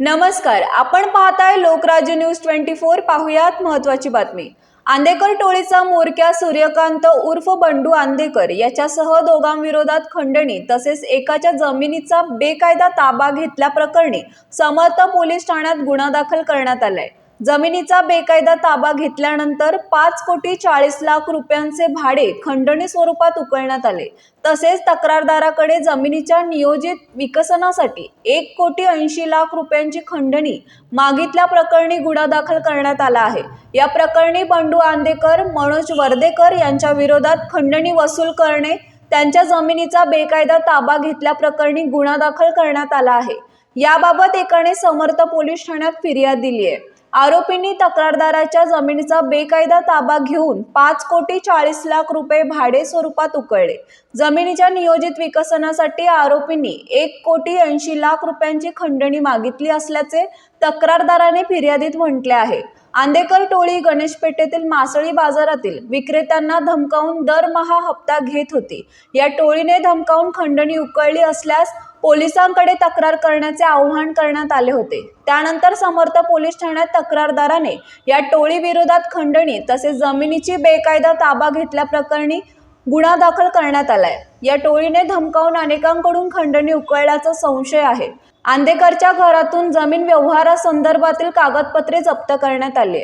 नमस्कार आपण पाहताय लोकराज्य न्यूज ट्वेंटी फोर पाहुयात महत्वाची बातमी. आंदेकर टोळीचा मोरक्या सूर्यकांत उर्फ बंडू आंदेकर याच्यासह दोघांविरोधात खंडणी तसेच एकाच्या जमिनीचा बेकायदा ताबा घेतल्याप्रकरणी समर्थ पोलीस ठाण्यात गुन्हा दाखल करण्यात आलाय. जमिनीचा बेकायदा ताबा घेतल्यानंतर पाच कोटी चाळीस लाख रुपयांचे भाडे खंडणी स्वरूपात उकळण्यात आले. तसेच तक्रारदाराकडे जमिनीच्या नियोजित विकसनासाठी एक कोटी ऐंशी लाख रुपयांची खंडणी मागितल्या प्रकरणी गुन्हा दाखल करण्यात आला आहे. या प्रकरणी बंडू आंदेकर मनोज वर्देकर यांच्या विरोधात खंडणी वसूल करणे त्यांच्या जमिनीचा बेकायदा ताबा घेतल्याप्रकरणी गुन्हा दाखल करण्यात आला आहे. याबाबत एकाने समर्थ पोलीस ठाण्यात फिर्याद दिली आहे. आरोपींनी तक्रारदाराच्या जमिनीचा बेकायदा ताबा घेऊन पाच कोटी चाळीस लाख रुपये भाडे स्वरूपात उकळले. जमिनीच्या नियोजित विकसनासाठी आरोपींनी एक कोटी ऐंशी लाख रुपयांची खंडणी मागितली असल्याचे तक्रारदाराने फिर्यादीत म्हटले आहे. आंदेकर टोळी गणेशपेठेतील मासळी बाजारातील विक्रेत्यांना धमकावून दरमहा हप्ता घेत होती. या टोळीने धमकावून खंडणी उकळली असल्यास पोलिसांकडे तक्रार करण्याचे आवाहन करण्यात आले होते. त्यानंतर समर्थ पोलीस ठाण्यात तक्रारदाराने या टोळी विरोधात खंडणी तसेच जमिनीची बेकायदा ताबा घेतल्याप्रकरणी गुन्हा दाखल करण्यात आलाय. या टोळीने धमकावून अनेकांकडून खंडणी उकळल्याचा संशय आहे. आंदेकरच्या घरातून जमीन व्यवहारासंदर्भातील कागदपत्रे जप्त करण्यात आली.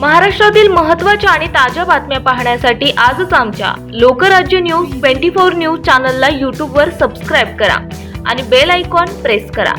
महाराष्ट्रातील महत्त्वाच्या आणि ताज्या बातम्या पाहण्यासाठी आजच आमच्या Lokrajya news twenty four news चॅनलला यूट्यूबवर सबस्क्राईब करा आणि बेल आयकॉन प्रेस करा.